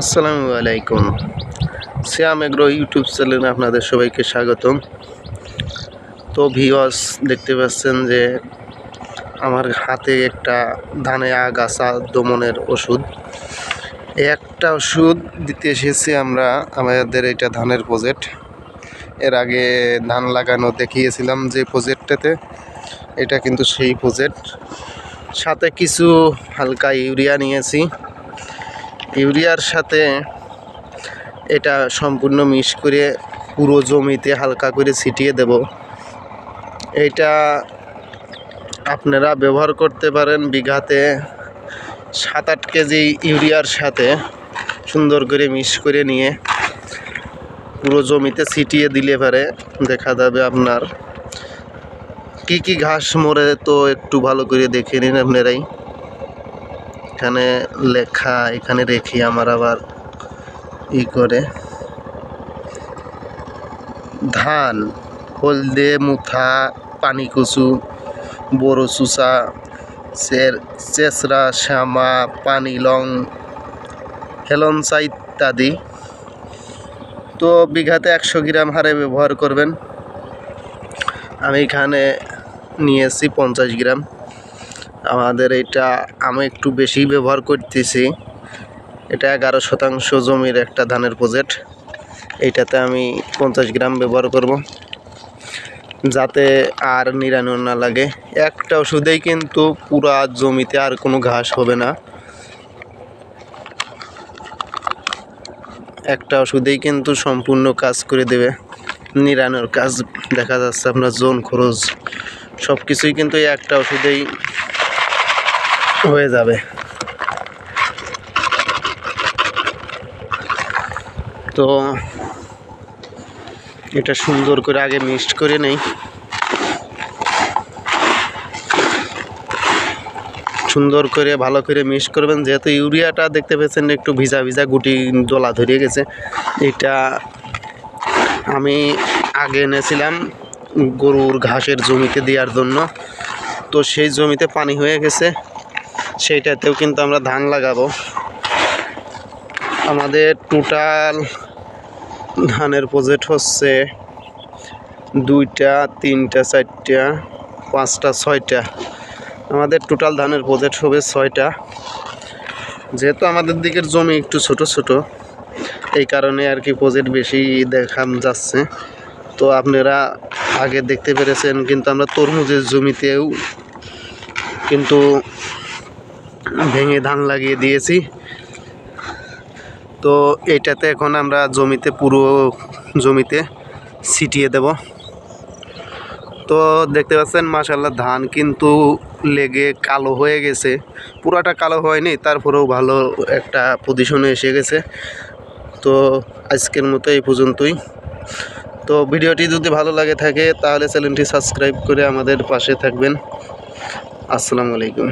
আসসালামু আলাইকুম। শ্যাম agro YouTube চ্যানেলে আপনাদের সবাইকে স্বাগতম। তো ভিওস দেখতে পাচ্ছেন যে আমার হাতে একটা ধানে আগাছা দমনের ওষুধ। একটা ওষুধ দিতে এসেছি আমরা, আমাদের এটা ধানের প্রজেক্ট এর আগে ধান লাগানো দেখিয়েছিলাম যে প্রজেক্টটাতে এটা কিন্তু সেই প্রজেক্ট সাথে কিছু হালকা ইউরিয়া নিয়েছি। ইউরিয়ার সাথে এটা সম্পূর্ণ মিশ করে পুরো জমিতে হালকা করে ছিটিয়ে দেব। এটা আপনারা ব্যবহার করতে পারেন বিঘাতে সাত আট কেজি ইউরিয়ার সাথে সুন্দর করে মিশ করে নিয়ে পুরো জমিতে ছিটিয়ে দিলে পারে, দেখা যাবে আপনার। কি কি ঘাস মরে তো একটু ভালো করে দেখে নিন আপনারাই। এখানে লেখা, এখানে রেখে আমার আবার ই করে। ধান, হলদে, মুথা পানি কচু বড় চুষা চেসরা শ্যামা পানি লং হেলনসা ইত্যাদি তো বিঘাতে একশো গ্রাম হারে ব্যবহার করবেন। আমি এখানে নিয়েছি পঞ্চাশ গ্রাম। আমাদের এটা আমি একটু বেশি ব্যবহার করতেছি। এটা এগারো শতাংশ জমির একটা ধানের প্রজেক্ট। এইটাতে আমি পঞ্চাশ গ্রাম ব্যবহার করব। যাতে আর নিরানো না লাগে। একটা ওষুধেই কিন্তু পুরা জমিতে আর কোনো ঘাস হবে না। একটা ওষুধেই কিন্তু সম্পূর্ণ কাজ করে দেবে। নিরানোর কাজ দেখা যাচ্ছে আপনার জোন খরচ। সব কিছুই কিন্তু একটা ওষুধেই হয়ে যাবে। তো এটা সুন্দর করে আগে মিক্সড করে নেই। সুন্দর করে ভালো করে মিক্স করবেন। যেহেতু ইউরিয়াটা দেখতে পেয়েছেন, একটু ভিজা ভিজা গুটি দোলা ধরিয়ে গেছে। এটা আমি আগে এনেছিলাম গরুর ঘাসের জমিতে দেওয়ার জন্য। তো সেই জমিতে পানি হয়ে গেছে। সেইটাতেও কিন্তু আমরা ধান লাগাবো। আমাদের টোটাল ধানের প্রজেক্ট হচ্ছে দুইটা, তিনটা, চারটা, পাঁচটা, ছয়টা। আমাদের টোটাল ধানের প্রজেক্ট হবে ছয়টা। যেহেতু আমাদের দিকের জমি একটু ছোট ছোট, এই কারণে আর কি প্রজেক্ট বেশি দেখা যাচ্ছে। তো আপনারা আগে দেখতে পেরেছেন, কিন্তু আমরা তরমুজের জমিতেও কিন্তু ভেঙে ধান লাগিয়ে দিয়েছি। তো এটাতে এখন আমরা জমিতে পুরো জমিতে ছিটিয়ে দেব। তো দেখতে পাচ্ছেন মাসাল্লাহ ধান কিন্তু লেগে কালো হয়ে গেছে। পুরাটা কালো হয়নি, তারপরেও ভালো একটা পজিশনে এসে গেছে। তো আজকের মতো এই পর্যন্তই। তো ভিডিওটি যদি ভালো লাগে থাকে, তাহলে চ্যানেলটি সাবস্ক্রাইব করে আমাদের পাশে থাকবেন। আসসালামু আলাইকুম।